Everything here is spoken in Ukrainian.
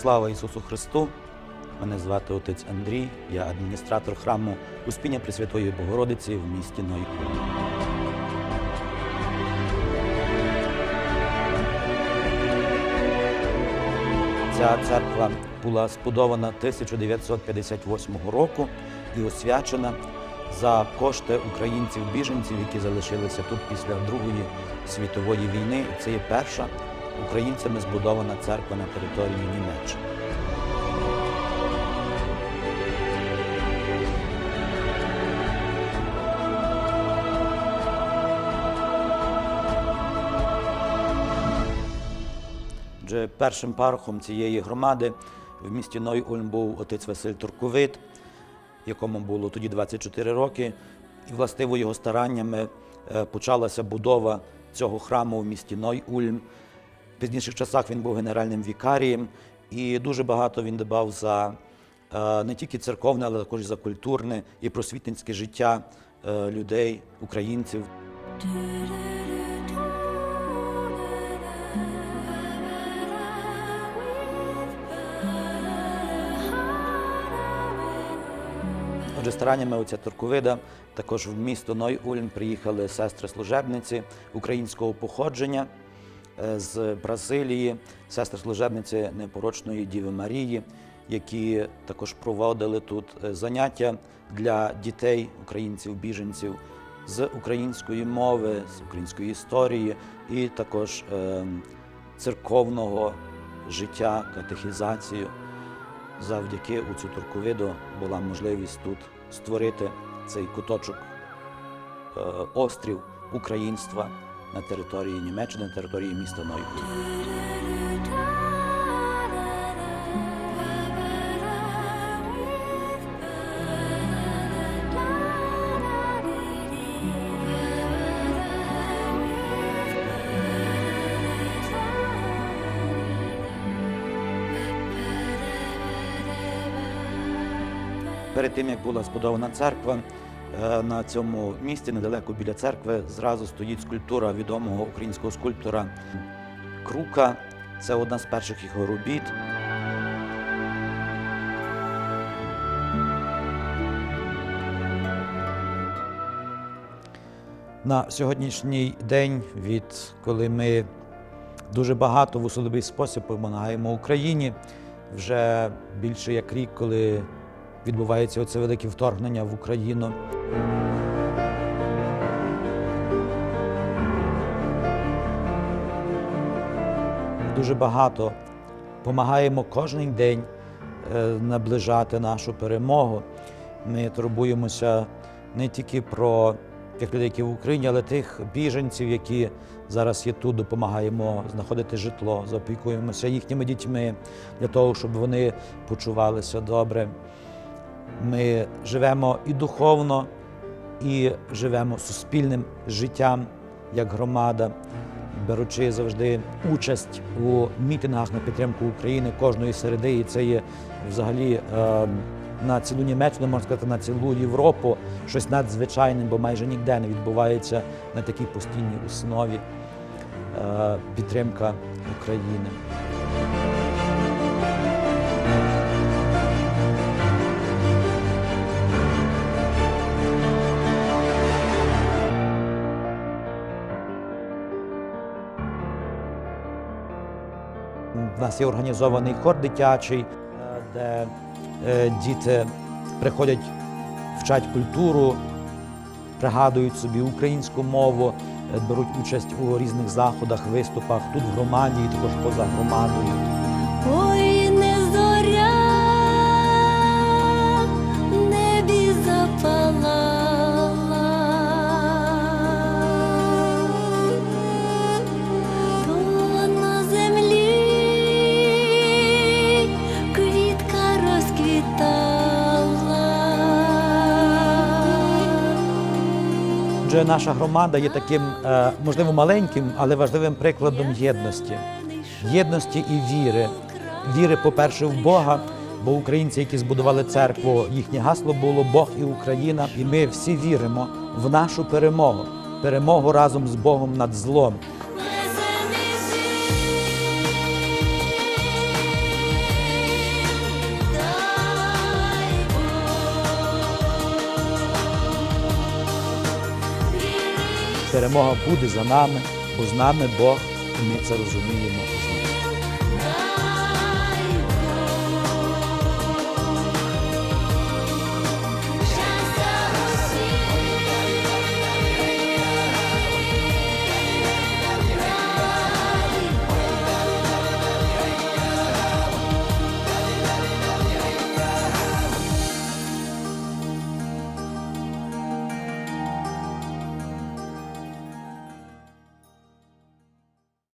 Слава Ісусу Христу! Мене звати отець Андрій, я адміністратор храму Успіння Пресвятої Богородиці в місті Нойку. Ця церква була збудована 1958 року і освячена за кошти українців-біженців, які залишилися тут після Другої світової війни. Це є перша українцями збудована церква на території Німеччини. Отже, першим парохом цієї громади в місті Ной-Ульм був отець Василь Турковит, якому було тоді 24 роки. І властиво його стараннями е, почалася будова цього храму в місті Ной-Ульм. Пізніших часах він був генеральним вікарієм і дуже багато він дбав за е, не тільки церковне, але також за культурне і просвітницьке життя е, людей, українців. Отже, стараннями отця Турковида також в місто Ной-Ульм приїхали сестри-служебниці українського походження з Бразилії, сестри-служебниці непорочної Діви Марії, які також проводили тут е, заняття для дітей, українців-біженців з української мови, з української історії і також е, церковного життя, катехізацію. Завдяки оцю Турковиду була можливість тут створити цей куточок е, острів українства на території Німеччини, на території міста Нойку. Перед тим як була збудована церква, на цьому місці, недалеко біля церкви, зразу стоїть скульптура відомого українського скульптора Крука. Це одна з перших його робіт. На сьогоднішній день, від коли ми дуже багато в особливий спосіб допомагаємо Україні, вже більше як рік, коли відбувається оце велике вторгнення в Україну. Дуже багато допомагаємо кожен день е, наближати нашу перемогу. Ми турбуємося не тільки про тих людей, які в Україні, але тих біженців, які зараз є тут, допомагаємо знаходити житло, заопікуємося їхніми дітьми для того, щоб вони почувалися добре. Ми живемо і духовно, і живемо суспільним життям як громада, беручи завжди участь у мітингах на підтримку України кожної середи. І це є взагалі е, на цілу Німеччину, можна сказати, на цілу Європу щось надзвичайне, бо майже ніде не відбувається на такій постійній основі е, підтримка України. У нас є організований хор дитячий, де е, діти приходять, вчать культуру, пригадують собі українську мову, е, беруть участь у різних заходах, виступах тут в громаді і також поза громадою. Отже, наша громада є таким, е, можливо, маленьким, але важливим прикладом єдності. Єдності і віри. Віри, по-перше, в Бога, бо українці, які збудували церкву, їхнє гасло було Бог і Україна. І ми всі віримо в нашу перемогу, перемогу разом з Богом над злом. Перемога буде за нами, бо з нами Бог, і ми це розуміємо.